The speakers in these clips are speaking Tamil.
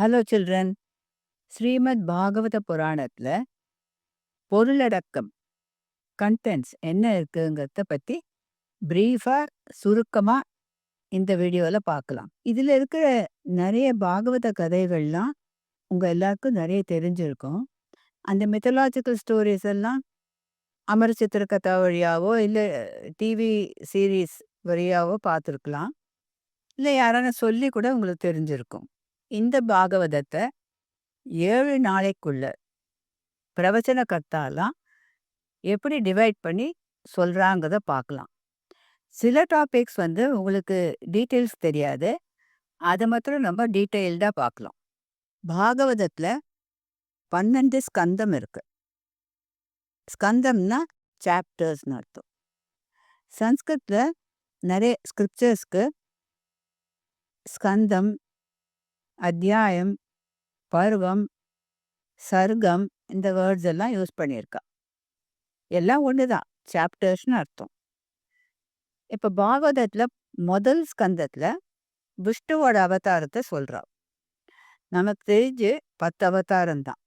ஹலோ சில்ட்ரன் ஸ்ரீமத் பாகவத புராணத்துல பொருளடக்கம் கண்டென்ட்ஸ் என்ன இருக்குங்கிறத பத்தி ப்ரீஃபாக சுருக்கமா இந்த வீடியோல பார்க்கலாம் இதுல இருக்கிற நிறைய பாகவத கதைகள்லாம் உங்க எல்லாருக்கும் நிறைய தெரிஞ்சிருக்கும். அந்த மித்தலாஜிக்கல் ஸ்டோரிஸ் எல்லாம் அமர சித்திர கதா வழியாவோ இல்லை டிவி சீரீஸ் வழியாவோ பார்த்துருக்கலாம். இல்லை யாரான சொல்லி கூட உங்களுக்கு தெரிஞ்சிருக்கும். இந்த பாகவதத்தை ஏழு நாளைக்குள்ள பிரவச்சன கர்த்தாலாம் எப்படி டிவைட் பண்ணி சொல்கிறாங்கிறத பார்க்கலாம் சில டாபிக்ஸ் வந்து உங்களுக்கு டீட்டெயில்ஸ் தெரியாது. அதை மாத்திரம் நம்ம டீட்டெயில்டாக பார்க்கலாம் பாகவதத்தில் பன்னெண்டு ஸ்கந்தம் இருக்கு. ஸ்கந்தம்னா சாப்டர்ஸ்னு அர்த்தம். சன்ஸ்கிருத்தில் நிறைய ஸ்கிரிப்சர்ஸ்க்கு ஸ்கந்தம் அத்தியாயம் பருவம் சர்க்கம் இந்த வேர்ட்ஸ் எல்லாம் யூஸ் பண்ணியிருக்கா. எல்லாம் ஒன்று தான் சாப்டர்ஸ்னு அர்த்தம். இப்போ பாகவதத்தில் முதல் ஸ்கந்தத்தில் விஷ்ணுவோட அவதாரத்தை சொல்கிறா நமக்கு தெரிஞ்சு பத்து அவதாரம் தான்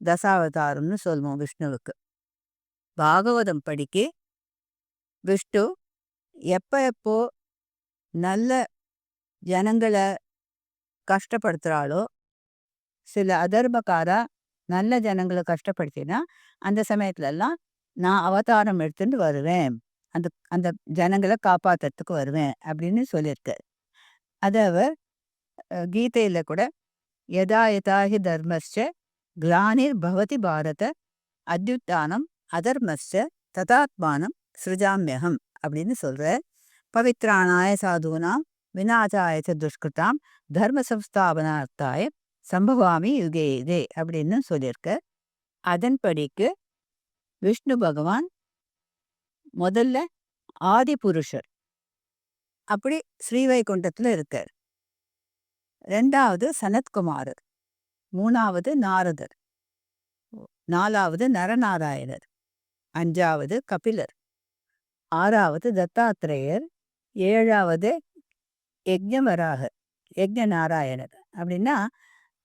தசாவதாரம்னு சொல்லுவோம் விஷ்ணுவுக்கு. பாகவதம் படிக்க விஷ்ணு எப்போ எப்போ நல்ல ஜனங்களை கஷ்டப்படுத்துகிறாளோ சில அதர்மக்காரா நல்ல ஜனங்களை கஷ்டப்படுத்தினா அந்த சமயத்துலலாம் நான் அவதாரம் எடுத்துட்டு வருவேன். அந்த அந்த ஜனங்களை காப்பாற்றுறதுக்கு வருவேன் அப்படின்னு சொல்லியிருக்கு அதை அவர் கீதையில கூட யதா யதாஹி தர்மஸ்ச கிளானிர் பவதி பாரத அத்யுத்தானம் அதர்மஸ்ச ததாத்மானம் சிருஜாமியகம் அப்படின்னு சொல்ற பவித்ராணாய சாதுனாம் விநாசாய துஷ்கிருதாம் தர்ம சம்ஸ்தாபனார்த்தாய சம்பவாமி யுகே இதே அப்படின்னு சொல்லியிருக்க. அதன்படிக்கு விஷ்ணு பகவான் முதல்ல ஆதி புருஷர் அப்படி ஸ்ரீவைகுண்டத்துல இருக்கார். ரெண்டாவது சனத்குமாரர். மூணாவது நாரதர். நாலாவது நரநாராயணர். அஞ்சாவது கபிலர். ஆறாவது தத்தாத்திரேயர் ஏழாவது யஜ்ஞவராக யஜ்ஞ நாராயணர் அப்படின்னா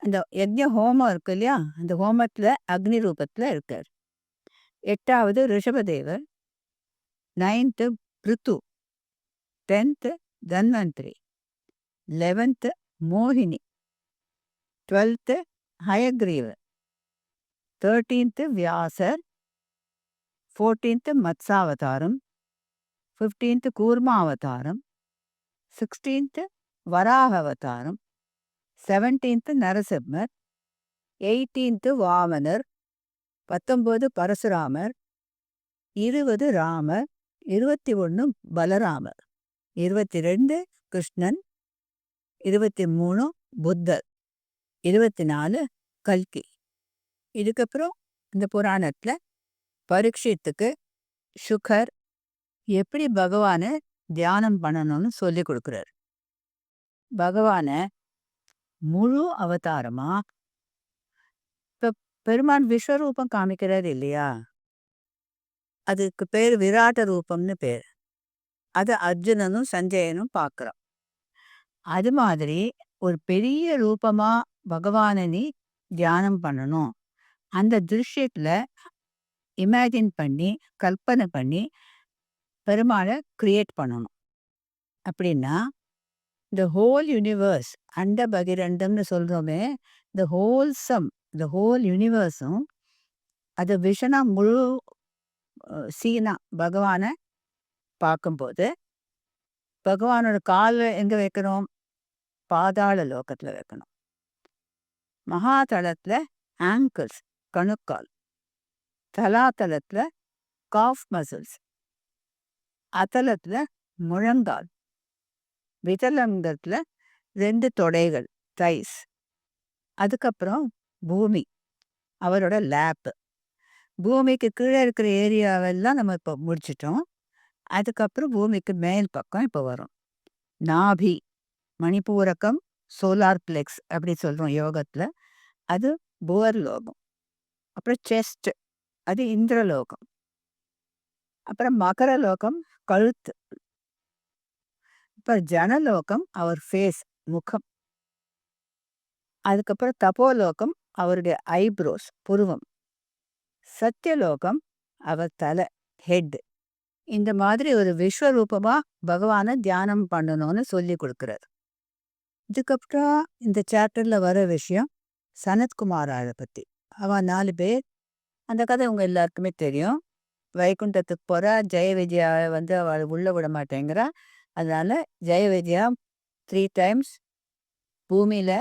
அந்த யஜ்ஞ ஹோமம் இருக்கு இல்லையா? அந்த ஹோமத்துல அக்னி ரூபத்துல இருக்கார். எட்டாவது ரிஷபதேவர். Ninth Prithu. Tenth Dhanvantari. Eleventh மோகினி. டுவெல்த்து ஹயக்ரீவர் தேர்ட்டீன்த்து வியாசர். ஃபோர்டீன்த்து மத்சாவதாரம். ஃபிஃப்டீன்த்து கூர்மாவதாரம். சிக்ஸ்டீன்த்து வராக அவதாரம் செவன்டீன்த்து நரசிம்மர் எயிட்டீன்த்து வாமனர் பத்தொம்போது பரசுராமர் இருபது ராமர் இருபத்தி ஒன்று பலராமர் இருபத்தி ரெண்டு கிருஷ்ணன் இருபத்தி மூணு புத்தர் இருபத்தி நாலு கல்கி இதுக்கப்புறம் இந்த புராணத்தில் பரீட்சித்துக்கு சுகர் எப்படி பகவானை தியானம் பண்ணணும்னு சொல்லி கொடுக்குறார். பகவான முழு அவதாரமா இப்ப பெருமான் விஸ்வரூபம் காமிக்கிறார் இல்லையா? அதுக்கு பேர் விராட்ட ரூபம்னு பேர். அது அர்ஜுனனும் சஞ்சயனும் பார்க்குறோம் அது மாதிரி ஒரு பெரிய ரூபமா பகவானை நீ தியானம் பண்ணணும். அந்த திருஷ்யத்துல இமேஜின் பண்ணி கற்பனை பண்ணி பெருமாளை கிரியேட் பண்ணணும். அப்படின்னா இந்த ஹோல் யூனிவர்ஸ் அண்ட பகிரண்டம்னு சொல்கிறோமே இந்த ஹோல்சம் இந்த ஹோல் யூனிவர்ஸும் அது விஷனாக முழு சீனா பகவானை பார்க்கும்போது பகவானோட காலை எங்கே வைக்கணும்? பாதாள லோகத்தில் வைக்கணும். மகாதளத்தில் ஆங்கிள்ஸ் கணுக்கால். தலாதலத்துல காஃப் மசில்ஸ் அதலத்துல முழங்கால் விதலங்கத்துல ரெண்டு தொடைகள் தைஸ் அதுக்கப்புறம் பூமி அவரோட லேப்பு பூமிக்கு கீழே இருக்கிற ஏரியாவெல்லாம் நம்ம இப்போ முடிச்சிட்டோம். அதுக்கப்புறம் பூமிக்கு மேல் பக்கம் இப்போ வரும். நாபி மணிப்பூரகம் சோலார் பிளெக்ஸ் அப்படி சொல்றோம் யோகத்துல. அது புவர் லோகம். அப்புறம் செஸ்ட் அது இந்திரலோகம். அப்புறம் மகர லோகம் கழுத்து. இப்ப ஜனலோகம் அவர் ஃபேஸ் முகம். அதுக்கப்புறம் தபோலோகம் அவருடைய ஐப்ரோஸ் புருவம். சத்தியலோகம் அவர் தலை ஹெட் இந்த மாதிரி ஒரு விஸ்வரூபமா பகவானை தியானம் பண்ணணும்னு சொல்லி கொடுக்குறாரு. இதுக்கப்புறம் இந்த சாப்டர்ல வர விஷயம் சனத்குமாராவை பத்தி. அவன் நாலு பேர். அந்த கதை உங்க எல்லாருக்குமே தெரியும். வைகுண்டத்துக்கு போகிறா ஜெய விஜயா வந்து அவள் உள்ளே விட மாட்டேங்கிறா. அதனால் ஜெய விஜயா த்ரீ டைம்ஸ் பூமியில்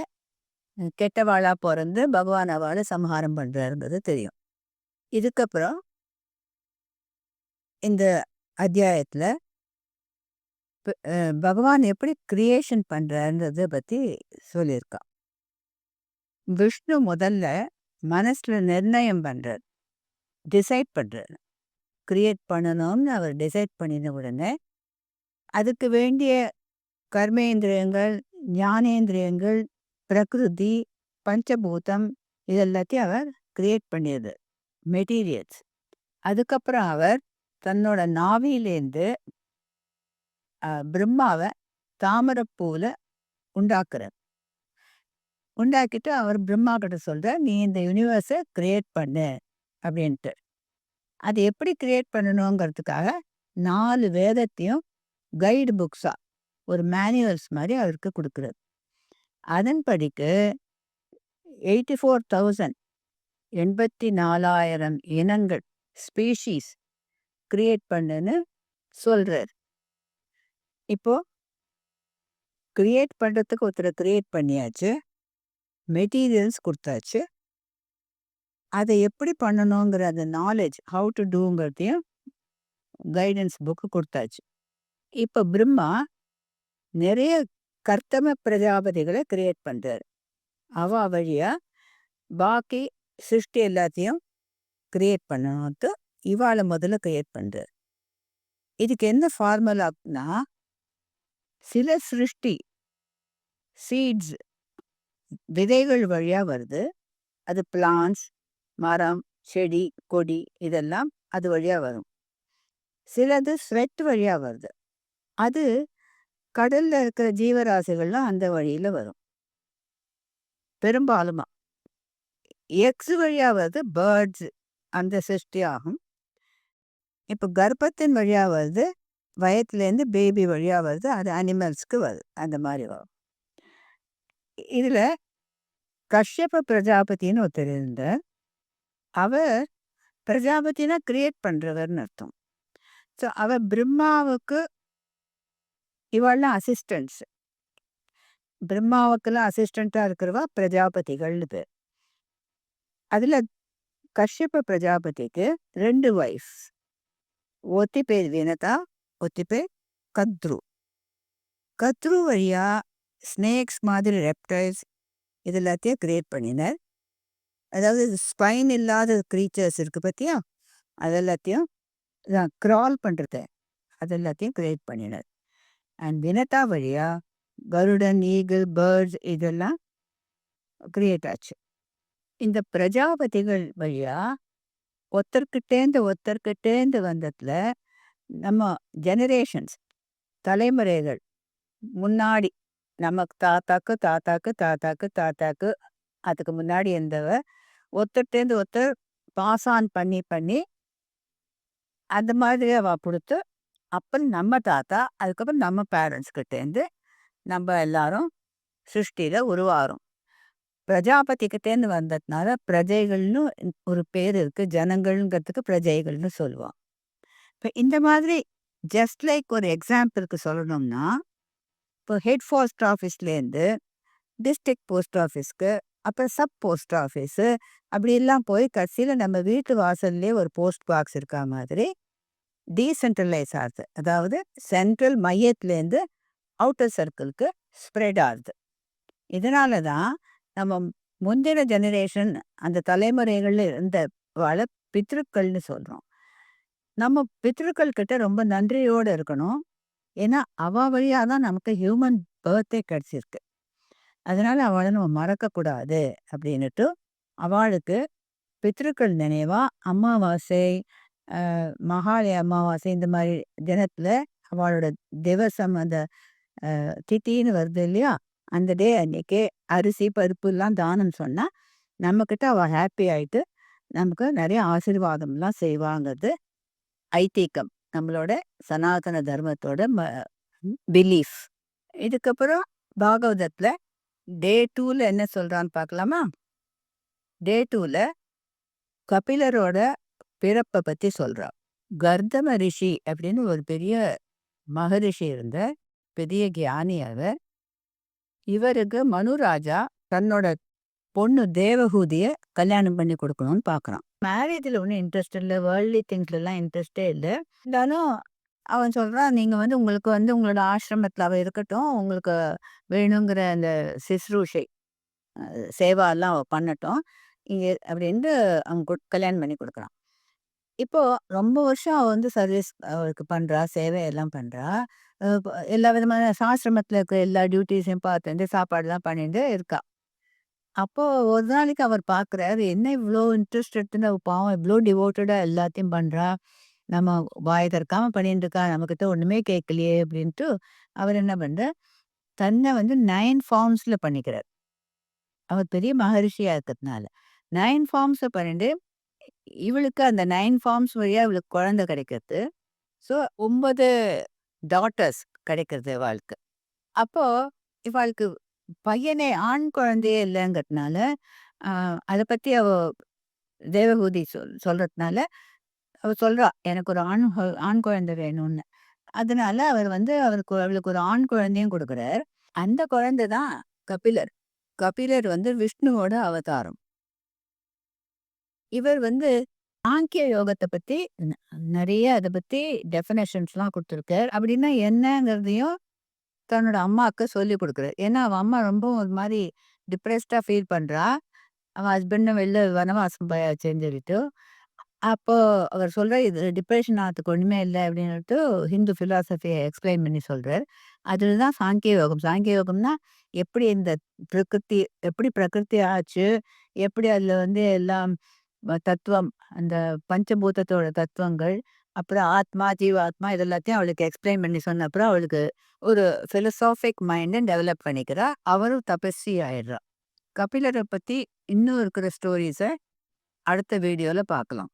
கெட்டவாளாக கெட்டவாளா பிறந்து பகவான் அவளை சம்ஹாரம் பண்ணுறாருன்றது தெரியும். இதுக்கப்புறம் இந்த அத்தியாயத்தில் பகவான் எப்படி கிரியேஷன் பண்ணுறாருன்றதை பற்றி சொல்லியிருக்கான் விஷ்ணு முதல்ல மனசில் நிர்ணயம் பண்ணுறார் டிசைட் பண்ணுறாரு கிரியேட் பண்ணணும்னு அவர் டிசைட் பண்ணின உடனே அதுக்கு வேண்டிய கர்மேந்திரியங்கள் ஞானேந்திரியங்கள் பிரகிருதி பஞ்சபூதம் இதெல்லாத்தையும் அவர் கிரியேட் பண்ணியது. மெட்டீரியல்ஸ் அதுக்கப்புறம் அவர் தன்னோட நாவிலேருந்து அஹ், பிரம்மாவை தாமரப்பூவில் உண்டாக்குறார். உண்டாக்கிட்டு அவர் பிரம்மா கிட்ட சொல்ற நீ இந்த யூனிவர்ஸை கிரியேட் பண்ணு அப்படின்ட்டு. அது எப்படி கிரியேட் பண்ணணுங்கிறதுக்காக நாலு வேதத்தையும் கைடு புக்ஸாக ஒரு மேனுவல்ஸ் மாதிரி அவருக்கு கொடுக்குறாரு. அதன்படிக்கு எயிட்டி ஃபோர் தௌசண்ட் எண்பத்தி நாலாயிரம் இனங்கள் ஸ்பீஷீஸ் கிரியேட் பண்ணுன்னு சொல்கிறார் இப்போ கிரியேட் பண்ணுறதுக்கு ஒருத்தரை கிரியேட் பண்ணியாச்சு மெட்டீரியல்ஸ் கொடுத்தாச்சு அதை எப்படி பண்ணணுங்கிற அந்த நாலேஜ் ஹவு டு டூங்கிறதையும் கைடன்ஸ் புக்கு கொடுத்தாச்சு. இப்போ பிரம்மா நிறைய கர்த்தம பிரஜாபதிகளை கிரியேட் பண்ணுறார் அவ வழியா பாக்கி சிருஷ்டி எல்லாத்தையும் கிரியேட் பண்ணணும்ட்டு இவாளை முதல்ல கிரியேட் பண்ணுறார் இதுக்கு என்ன ஃபார்முலானா சில சிருஷ்டி சீட்ஸ் விதைகள் வழியா வருது. அது பிளான்ஸ் மரம் செடி கொடி இதெல்லாம் அது வழியாக வரும். சிலது ஸ்வெட் வழியாக வருது. அது கடலில் இருக்கிற ஜீவராசிகள்லாம் அந்த வழியில் வரும். பெரும்பாலுமா. எக்ஸ் வழியாக வருது பேர்ட்ஸ் அந்த சிருஷ்டி ஆகும். இப்போ கர்ப்பத்தின் வழியாக வருது வயத்துலேருந்து பேபி வழியாக வருது அது அனிமல்ஸ்க்கு வருது அந்த மாதிரி வரும். இதில் கஷ்யப பிரஜாபதின்னு ஒருத்தர் இருந்தார். அவர் பிரஜாபதினா கிரியேட் பண்ணுறவர்னு அர்த்தம். ஸோ அவர் பிரம்மாவுக்கு இவெல்லாம் அசிஸ்டன்ஸ் பிரம்மாவுக்கெல்லாம் அசிஸ்டண்ட்டாக இருக்கிறவா பிரஜாபதிகள்னு பேர். அதில் கஷ்யப்ப பிரஜாபதிக்கு ரெண்டு வைஃப் ஒத்தி பேர் வினதா ஒத்தி பேர் கத்ரு. கத்ரு வழியா ஸ்னேக்ஸ் மாதிரி ரெப்டைல்ஸ் இது எல்லாத்தையும் கிரியேட் பண்ணினர். அதாவது ஸ்பைன் இல்லாத க்ரீச்சர்ஸ் இருக்குது பார்த்தியா அது எல்லாத்தையும் க்ரால் பண்ணுறது அது எல்லாத்தையும் கிரியேட் பண்ணினார் அண்ட் வினதா வழியா கருடன் ஈகிள் பேர்ட்ஸ் இதெல்லாம் கிரியேட் ஆச்சு. இந்த பிரஜாபதிகள் வழியா ஒருத்தர்கிட்டேந்து ஒருத்தர்கிட்டேந்து வந்ததில் நம்ம ஜெனரேஷன்ஸ் தலைமுறைகள் முன்னாடி நமக்கு தாத்தாக்கு தாத்தாக்கு தாத்தாக்கு தாத்தாக்கு அதுக்கு முன்னாடி இருந்தவ ஒருத்தர்ட்டேந்து ஒருத்தர் பாஸ் ஆன் பண்ணி பண்ணி அந்த மாதிரி அவ கொடுத்து அப்புறம் நம்ம தாத்தா அதுக்கப்புறம் நம்ம பேரண்ட்ஸ்கிட்டேருந்து நம்ம எல்லாரும் சிருஷ்டியில உருவாகிறோம் பிரஜாபதிக்கிட்டேருந்து வந்ததுனால பிரஜைகள்னு ஒரு பேர் இருக்கு ஜனங்கள்ங்கிறதுக்கு பிரஜைகள்னு சொல்லுவோம். இப்போ இந்த மாதிரி ஜஸ்ட் லைக் ஒரு எக்ஸாம்பிளுக்கு சொல்லணும்னா இப்போ ஹெட் போஸ்ட் ஆஃபீஸ்லேருந்து டிஸ்ட்ரிக்ட் போஸ்ட் ஆஃபீஸ்க்கு அப்புறம் சப் போஸ்ட் ஆஃபீஸு. அப்படி எல்லாம் போய் கடைசியில் நம்ம வீட்டு வாசல்லே ஒரு போஸ்ட் பாக்ஸ் இருக்கா மாதிரி டீசென்ட்ரலைஸ் ஆகுது. அதாவது சென்ட்ரல் மையத்துலேருந்து அவுட்டர் சர்க்கிளுக்கு ஸ்ப்ரெட் ஆகுது. இதனால தான் நம்ம முந்தின ஜெனரேஷன் அந்த தலைமுறைகள்ல இருந்த வள பித்ருக்கள்னு சொல்கிறோம் நம்ம பித்ருக்கள் கிட்ட ரொம்ப நன்றியோடு இருக்கணும். ஏன்னா அவ வழியாக தான் நமக்கு ஹியூமன் பேர்த்தே கிடச்சிருக்கு. அதனால் அவளை நம்ம மறக்கக்கூடாது அப்படின்னுட்டு அவளுக்கு பித்திருக்கள் நினைவா அமாவாசை அஹ், மகாலய அமாவாசை இந்த மாதிரி தினத்தில் அவளோட திவசம் அந்த தித்தின்னு வருது இல்லையா அந்த டே அன்னைக்கு அரிசி, பருப்புலாம் தானம் சொன்னால் நம்மக்கிட்ட அவள் ஹாப்பி ஆயிட்டு, நமக்கு நிறைய ஆசீர்வாதம்லாம் செய்வாங்கிறது ஐதீக்கம் நம்மளோட சனாதன தர்மத்தோட ம பிலீஃப். இதுக்கப்புறம் பாகவதத்தில் டே டூவில் என்ன சொல்றான்னு பார்க்கலாமா? டே டூவில் கபிலரோட பிறப்ப பத்தி சொல்றா. கர்தம ரிஷி அப்படின்னு ஒரு பெரிய மகரிஷி இருந்த பெரிய ஞானி அவர். இவருக்கு மனுராஜா தன்னோட பொண்ணு தேவகூதியை கல்யாணம் பண்ணி கொடுக்கணும்னு பார்க்குறான். மேரேஜ்ல ஒண்ணும் இன்ட்ரெஸ்ட் இல்ல. வேர்ல்ட்லி திங்ஸ்லலாம் இன்ட்ரெஸ்ட்டே இல்ல. இருந்தாலும் அவன் சொல்றான், "நீங்க வந்து உங்களுக்கு வந்து உங்களோட ஆசிரமத்துல அவ இருக்கட்டும். உங்களுக்கு வேணுங்கிற அந்த சிஸ்ரூஷை, சேவா சேவாலாம் அவ பண்ணட்டும்." இங்க அப்படின்ட்டு அவன் குட் கல்யாணம் பண்ணி கொடுக்குறான் இப்போ ரொம்ப வருஷம் அவ வந்து சர்வீஸ் அவருக்கு பண்றா. சேவை எல்லாம் பண்றா. ப எல்லா விதமான ஆசிரமத்துல இருக்கிற எல்லா டியூட்டீஸையும் பார்த்துண்டு, சாப்பாடுலாம் பண்ணிட்டு இருக்கா. அப்போ ஒரு நாளைக்கு அவர் பார்க்குறாரு, "என்ன இவ்வளோ இன்ட்ரெஸ்ட் எடுத்துன்னு அவ பாவம் இவ்வளோ டிவோட்டடா எல்லாத்தையும் பண்றா. நம்ம வாய் திறக்காம பண்ணிட்டு இருக்கா. நம்மக்கிட்ட ஒண்ணுமே கேட்கலையே." அப்படின்ட்டு அவர் என்ன பண்றார், தன்னை வந்து நைன் ஃபார்ம்ஸ்ல பண்ணிக்கிறார். அவர் பெரிய மகரிஷியா இருக்கிறதுனால. நைன் ஃபார்ம்ஸை பண்ணிட்டு, இவளுக்கு அந்த நைன் ஃபார்ம்ஸ் வழியா இவளுக்கு குழந்தை கிடைக்கிறது. ஸோ ஒன்பது டாட்டர்ஸ் கிடைக்கிறது இவாளுக்கு. அப்போ இவாளுக்கு பையனே ஆண் குழந்தையே இல்லைங்கிறதுனால அதை பற்றி அவ தேவகூதி சொல் சொல்றதுனால, அவ சொல்றா, "எனக்கு ஒரு ஆண் ஆண் குழந்தை வேணும்னு." அதனால அவர் வந்து அவருக்கு அவளுக்கு ஒரு ஆண் குழந்தையும் கொடுக்குறார். அந்த குழந்தை தான் கபிலர். கபிலர் வந்து விஷ்ணுவோட அவதாரம். இவர் வந்து சாங்கிய யோகத்த பத்தி ந நெறைய அத பத்தி டெஃபினேஷன்ஸ்லாம் குடுத்துருக்கார். அப்படின்னா என்னங்கிறதையும் தன்னோட அம்மாவுக்கு சொல்லிக் குடுக்குறார். ஏன்னா, அவ அம்மா ரொம்ப ஒரு மாரி டிப்ரெஸ்டா ஃபீல் பண்றா. அவ ஹஸ்பண்டும் வெளில வனவாசம் போயாச்சுன்னு சொல்லிட்டு. அப்போ அவர் சொல்றார், "இது டிப்ரஷன் ஆகறதுக்கு ஒண்ணுமே இல்ல." அப்படின்னுட்டு ஹிந்து பிலாசபிய எக்ஸ்பிளைன் பண்ணி சொல்றார். அதுல தான் சாங்கிய யோகம். சாங்கிய யோகம்னா, எப்படி இந்த பிரகிருதி எப்படி பிரகிருதி ஆச்சு, எப்படி அதுல வந்து எல்லாம் தத்துவம், அந்த பஞ்சபூதத்தோட தத்துவங்கள், அப்புறம் ஆத்மா, ஜீவாத்மா இது எல்லாத்தையும் அவளுக்கு எக்ஸ்பிளைன் பண்ணி சொன்ன அப்புறம் அவளுக்கு ஒரு பிலோசாபிக் மைண்ட டெவலப் பண்ணிக்கிறா. அவரும் தபஸ்வி ஆயிடுறா. கபிலரை பத்தி இன்னும் இருக்கிற ஸ்டோரீஸ அடுத்த வீடியோல பார்க்கலாம்.